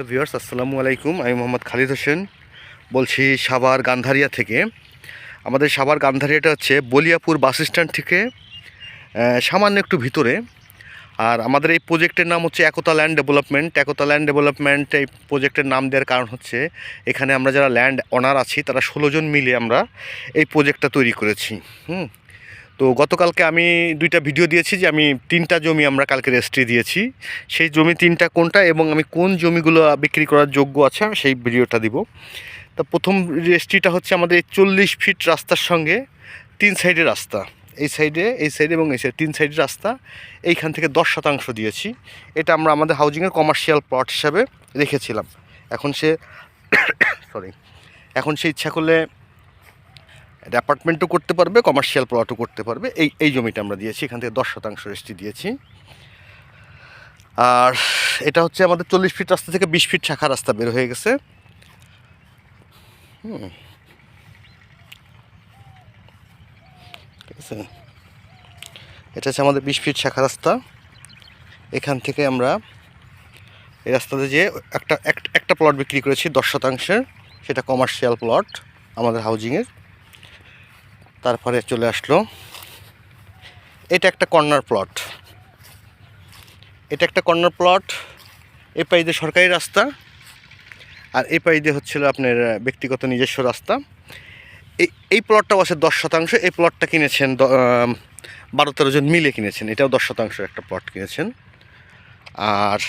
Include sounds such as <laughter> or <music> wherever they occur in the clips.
Hello viewers, আসসালামু আলাইকুম। আমি মোহাম্মদ খালিদ হোসেন। বলছি সাভার গান্ধারিয়া থেকে। আমাদের সাভার গান্ধারিয়াটা হচ্ছে বলিয়াপুর বাস স্ট্যান্ড থেকে সামান্য একটু ভিতরে। আর আমাদের এই প্রজেক্টের নাম হচ্ছে Ekota land development. Ekota land development এই প্রজেক্টের নাম দেওয়ার কারণ হচ্ছে, এখানে আমরা যারা ল্যান্ড অনার আছি, তারা ষোলো জন মিলে আমরা এই প্রজেক্টটা তৈরি করেছি। হুম তো গতকালকে আমি দুইটা ভিডিও দিয়েছি যে আমি তিনটা জমি আমরা কালকে রেজিস্ট্রি দিয়েছি। সেই জমি তিনটা কোনটা এবং আমি কোন জমিগুলো বিক্রি করার যোগ্য আছে আমি সেই ভিডিওটা দিব। তা প্রথম রেজিস্ট্রিটা হচ্ছে আমাদের চল্লিশ ফিট রাস্তার সঙ্গে তিন সাইডে রাস্তা। এই সাইডে এই সাইডে এবং এই সাইডে তিন সাইডে রাস্তা। এইখান থেকে দশ শতাংশ দিয়েছি। এটা আমরা আমাদের হাউজিংয়ের কমার্শিয়াল প্লট হিসাবে রেখেছিলাম। এখন সে <coughs> সরি এখন সে ইচ্ছা করলে অ্যাপার্টমেন্টও করতে পারবে কমার্শিয়াল প্লটও করতে পারবে। এই এই জমিটা আমরা দিয়েছি, এখান থেকে দশ শতাংশ রেস্টি দিয়েছি। আর এটা হচ্ছে আমাদের চল্লিশ ফিট রাস্তা থেকে বিশ ফিট শাখা রাস্তা বের হয়ে গেছে। ঠিক আছে? এটা হচ্ছে আমাদের বিশ ফিট শাখা রাস্তা। এখান থেকে আমরা এই রাস্তাতে যে একটা এক- একটা প্লট বিক্রি করেছি দশ শতাংশের, সেটা কমার্শিয়াল প্লট আমাদের হাউজিংয়ের তারপরে চলে আসলো। এটা একটা কর্নার প্লট। এটা একটা কর্নার প্লট। এ পাই দিয়ে সরকারি রাস্তা। আর এ পাই দিয়ে হচ্ছিল আপনার ব্যক্তিগত নিজস্ব রাস্তা। এই এই প্লটটাও আছে দশ শতাংশ। এই প্লটটা কিনেছেন বারো তেরো জন মিলে কিনেছেন। এটাও দশ শতাংশ একটা প্লট কিনেছেন। আর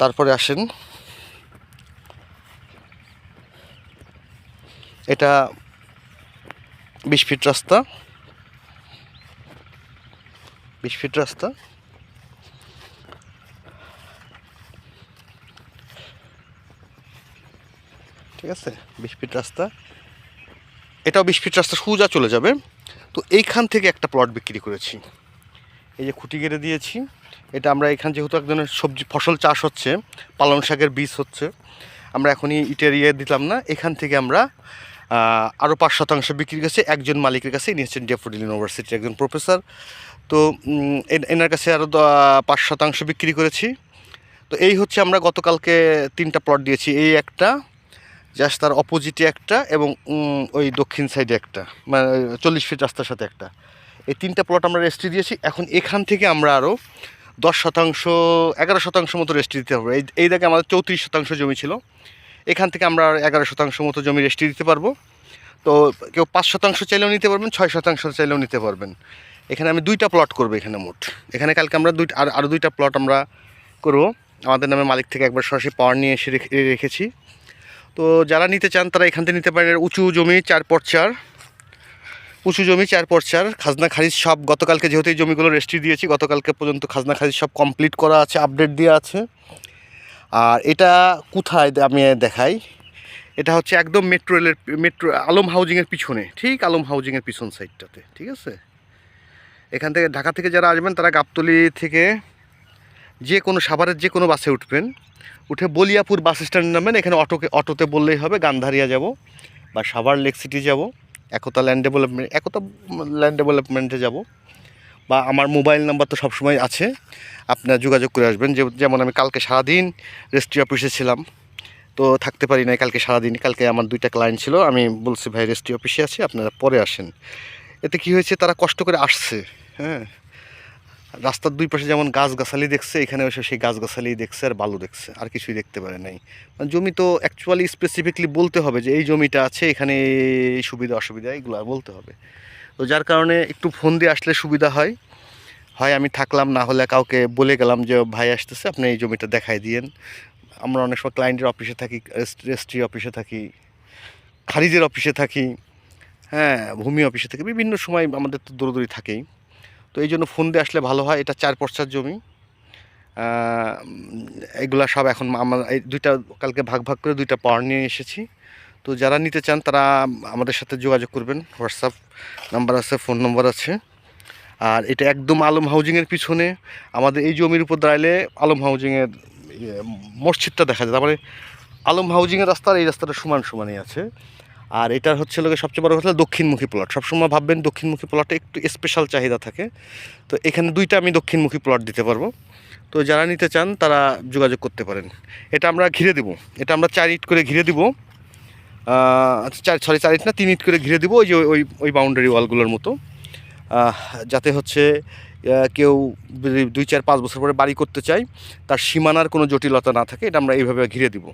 তারপরে আসেন। এটা বিশ ফিট রাস্তা। বিশ ফিট রাস্তা। ঠিক আছে, বিশ ফিট রাস্তা। এটাও বিশ ফিট রাস্তা সোজা চলে যাবে। তো এইখান থেকে একটা প্লট বিক্রি করেছি। এই যে খুঁটি গেড়ে দিয়েছি। এটা আমরা এখান যেহেতু একজনের সবজি, ফসল চাষ হচ্ছে, পালং শাকের বীজ হচ্ছে, আমরা এখনই ইটের ইয়ে দিতাম না। এখান থেকে আমরা আরও পাঁচ শতাংশ বিক্রি গেছে একজন মালিকের কাছে ইনি ডেফোডিল ইউনিভার্সিটির একজন প্রফেসর তো এনার কাছে আরও পাঁচ শতাংশ বিক্রি করেছি। তো এই হচ্ছে আমরা গতকালকে তিনটা প্লট দিয়েছি, এই একটা জাস্ট তার অপোজিটে একটা এবং ওই দক্ষিণ সাইডে একটা মানে চল্লিশ ফিট রাস্তার সাথে একটা। এই তিনটা প্লট আমরা রেস্ট্রি দিয়েছি, এখন এখান থেকে আমরা আরও দশ শতাংশ, এগারো শতাংশ মতো রেস্ট্রি দিতে হবে। এই এই দেখে আমাদের চৌত্রিশ শতাংশ জমি ছিল। এখান থেকে আমরা এগারো শতাংশ মতো জমি রেস্ট্রি দিতে পারব। তো কেউ পাঁচ শতাংশ চাইলেও নিতে পারবেন, ছয় শতাংশ চাইলেও নিতে পারবেন। এখানে আমি দুইটা প্লট করব এখানে মোট। এখানে কালকে আমরা দুইটা আর আরও দুইটা প্লট আমরা করব। আমাদের নামে মালিক থেকে একবার সরাসরি পাওয়ার নিয়ে এসে রেখে- রেখেছি। তো যারা নিতে চান তারা এখান থেকে নিতে পারেন উঁচু জমি চার পর চার উঁচু জমি চার পর চার খাজনা খারিজ সব গতকালকে যেহেতু এই জমিগুলো রেস্ট্রি দিয়েছি, গতকালকে পর্যন্ত খাজনা খারিজ সব কমপ্লিট করা আছে আপডেট দেওয়া আছে। আর এটা কোথায় আমি দেখাই? এটা হচ্ছে একদম মেট্রো রেলের মেট্রো আলম হাউজিংয়ের পিছনে, ঠিক আলম হাউজিংয়ের পিছন সাইডটাতে ঠিক আছে? এখান থেকে ঢাকা থেকে যারা আসবেন, তারা গাবতলি থেকে যে কোনো সাভারের যে কোনো বাসে উঠবেন। উঠে বলিয়াপুর বাস স্ট্যান্ড নামবেন, এখানে অটোকে অটোতে বললেই হবে, গান্ধারিয়া যাব বা সাভার লেক সিটি যাব, Ekota land development Ekota land ডেভেলপমেন্টে যাব। বা আমার মোবাইল নাম্বার তো সবসময় আছে। আপনার যোগাযোগ করে আসবেন। যেমন আমি কালকে সারাদিন রেজিস্ট্রি অফিসে ছিলাম, তো থাকতে পারি নাই কালকে সারাদিন। কালকে আমার দুইটা ক্লায়েন্ট ছিল, আমি বলছি, ভাই, রেজিস্ট্রি অফিসে আছি, আপনারা পরে আসেন। এতে কি হয়েছে, তারা কষ্ট করে আসছে হ্যাঁ। রাস্তার দুই পাশে যেমন গাছগাছালি দেখছে, এখানে এসে সেই গাছগাছালি দেখছে আর বালু দেখছে, আর কিছুই দেখতে পারে নাই। মানে জমি তো অ্যাকচুয়ালি স্পেসিফিকলি বলতে হবে যে, এই জমিটা আছে, এখানে এই সুবিধা অসুবিধা এগুলো বলতে হবে। তো যার কারণে একটু ফোন দিয়ে আসলে সুবিধা হয়। হয় আমি থাকলাম, না হলে কাউকে বলে গেলাম যে, ভাই আসতেছে, আপনি এই জমিটা দেখাই দিয়েন। আমরা অনেক সময় ক্লায়েন্টের অফিসে থাকি রেজিস্ট্রি অফিসে থাকি, খারিজের অফিসে থাকি হ্যাঁ ভূমি অফিসে থাকি, বিভিন্ন সময় আমাদের তো দৌড়দৌড়ি থাকেই। তো এই জন্য ফোন দিয়ে আসলে ভালো হয়, এটা চার পর্চার জমি। এগুলা সব এখন আমার এই দুইটা, কালকে ভাগ ভাগ করে দুইটা পাওয়ার নিয়ে এসেছি। তো যারা নিতে চান তারা আমাদের সাথে যোগাযোগ করবেন হোয়াটসঅ্যাপ নাম্বার আছে ফোন নম্বর আছে। আর এটা একদম আলম হাউজিংয়ের পিছনে। আমাদের এই জমির উপর দাঁড়াইলে আলম হাউজিংয়ের ইয়ে, মসজিদটা দেখা যায়। তারপরে আলম হাউজিংয়ের রাস্তা আর এই রাস্তাটা সমান সমানই আছে। আর এটার হচ্ছে লোকের সবচেয়ে বড় কথা দক্ষিণমুখী প্লট সবসময় ভাববেন দক্ষিণমুখী প্লটে একটু স্পেশাল চাহিদা থাকে। তো এখানে দুইটা আমি দক্ষিণমুখী প্লট দিতে পারব। তো যারা নিতে চান তারা যোগাযোগ করতে পারেন। এটা আমরা ঘিরে দেব। এটা আমরা চার ইট করে ঘিরে দিব। চার সরি চার ইট না, তিন ইট করে ঘিরে দেবো, ওই যে ওই ওই বাউন্ডারি ওয়ালগুলোর মতো। যাতে হচ্ছে কেউ দুই চার পাঁচ বছর পরে বাড়ি করতে চায়, তার সীমানার কোনো জটিলতা না থাকে, এটা আমরা এইভাবে ঘিরে দিব।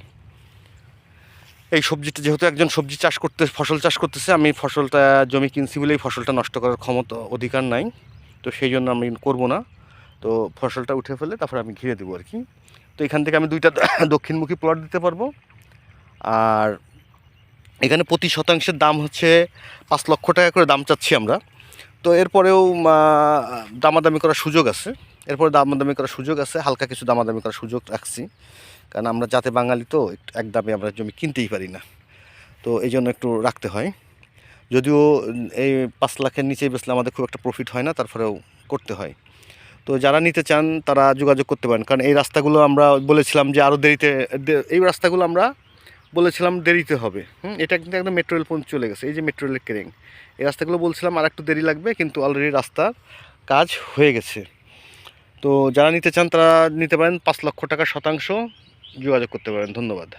এই সবজিটা, যেহেতু একজন সবজি চাষ করতে, ফসল চাষ করতেছে, আমি ফসলটা জমি কিনছি বলেই ফসলটা নষ্ট করার ক্ষমতা, অধিকার নাই। তো সেই জন্য আমি করব না। তো ফসলটা উঠে ফেলে তারপরে আমি ঘিরে দেবো আর কি। তো এখান থেকে আমি দুইটা দক্ষিণমুখী প্লট দিতে পারব। আর এখানে প্রতি শতাংশের দাম হচ্ছে পাঁচ লক্ষ টাকা করে দাম চাচ্ছি আমরা। তো এরপরেও দামাদামি করার সুযোগ আছে। এরপরে দামাদামি করার সুযোগ আছে, হালকা কিছু দামাদামি করার সুযোগ রাখছি। কারণ আমরা যাতে বাঙালি তো, একটু এক দামে আমরা জমি কিনতেই পারি না। তো এই জন্য একটু রাখতে হয়। যদিও এই পাঁচ লাখের নিচে বেচলে আমাদের খুব একটা প্রফিট হয় না, তারপরেও করতে হয়। তো যারা নিতে চান, তারা যোগাযোগ করতে পারেন। কারণ এই রাস্তাগুলো আমরা বলেছিলাম যে আরও দেরিতে এই রাস্তাগুলো আমরা বলেছিলাম দেরিতে হবে। হুম, এটা কিন্তু একদম মেট্রো রেল পর্যন্ত চলে গেছে। এই যে মেট্রো রেলের ক্রেন এই রাস্তাগুলো বলছিলাম আর একটু দেরি লাগবে, কিন্তু অলরেডি রাস্তার কাজ হয়ে গেছে। তো যারা নিতে চান তারা নিতে পারেন পাঁচ লক্ষ টাকা শতাংশ যোগাযোগ করতে পারেন। ধন্যবাদ।